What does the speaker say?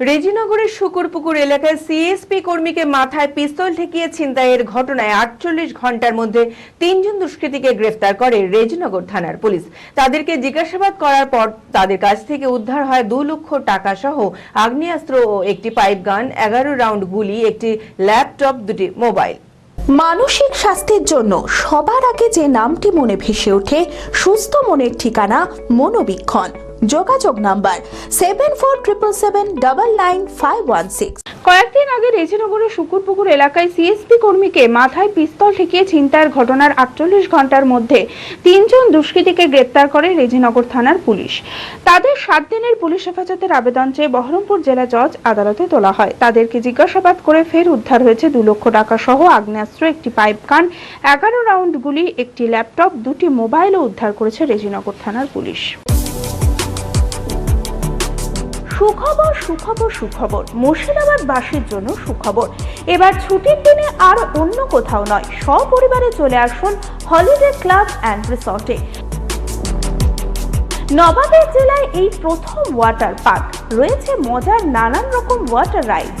রেজিনগরের শুকুরপুকুর এলাকায় সিএসপি কর্মীকে মাথায় পিস্তল ঠেকিয়ে ছিনতাইয়ের ঘটনায় আটচল্লিশ ঘণ্টার মধ্যে তিনজন দুষ্কৃতীকে গ্রেফতার করে রেজিনগর থানার পুলিশ। তাদেরকে জিজ্ঞাসাবাদ করার পর তাদের কাছ থেকে উদ্ধার হয় দু লক্ষ টাকা সহ আগ্নেয়াস্ত্র ও একটি পাইপ গান, এগারো রাউন্ড গুলি, একটি ল্যাপটপ, দুটি মোবাইল। মানসিক স্বাস্থ্যের জন্য সবার আগে যে নামটি মনে ভেসে ওঠে, সুস্থ মনের ঠিকানা মনোবীক্ষণ। যোগাযোগ number seven four seven double nine five one six কয়েকদিন আগে রেজিনগরের শুকুরপুকুর এলাকায় সিএসপি কর্মীকে মাথায় পিস্তল ঠেকিয়ে ছিনতাইয়ের ঘটনার আটচল্লিশ ঘণ্টার মধ্যে তিনজন দুষ্কৃতীকে গ্রেপ্তার করে রেজিনগর থানার পুলিশ। তাদের সাত দিনের পুলিশ হেফাজতের আবেদন চেয়ে বহরমপুর জেলা জজ আদালতে তোলা হয়। তাদেরকে জিজ্ঞাসাবাদ করে ফের উদ্ধার হয়েছে দু লক্ষ টাকা সহ আগ্নেয়াস্ত্র, একটি পাইপ গান, এগারো রাউন্ড গুলি, একটি ল্যাপটপ, দুটি মোবাইলও উদ্ধার করেছে রেজিনগর থানার পুলিশ। সুখবর সুখবর সুখবর। মুর্শিদাবাদ বাসীর জন্য সুখবর। এবার ছুটির দিনে আর অন্য কোথাও নয়, সপরিবারে চলে আসুন হলিডে ক্লাব অ্যান্ড রিসর্টে। নবাবের জেলায় এই প্রথম ওয়াটার পার্ক। রয়েছে মজার নানান রকম ওয়াটার রাইডস।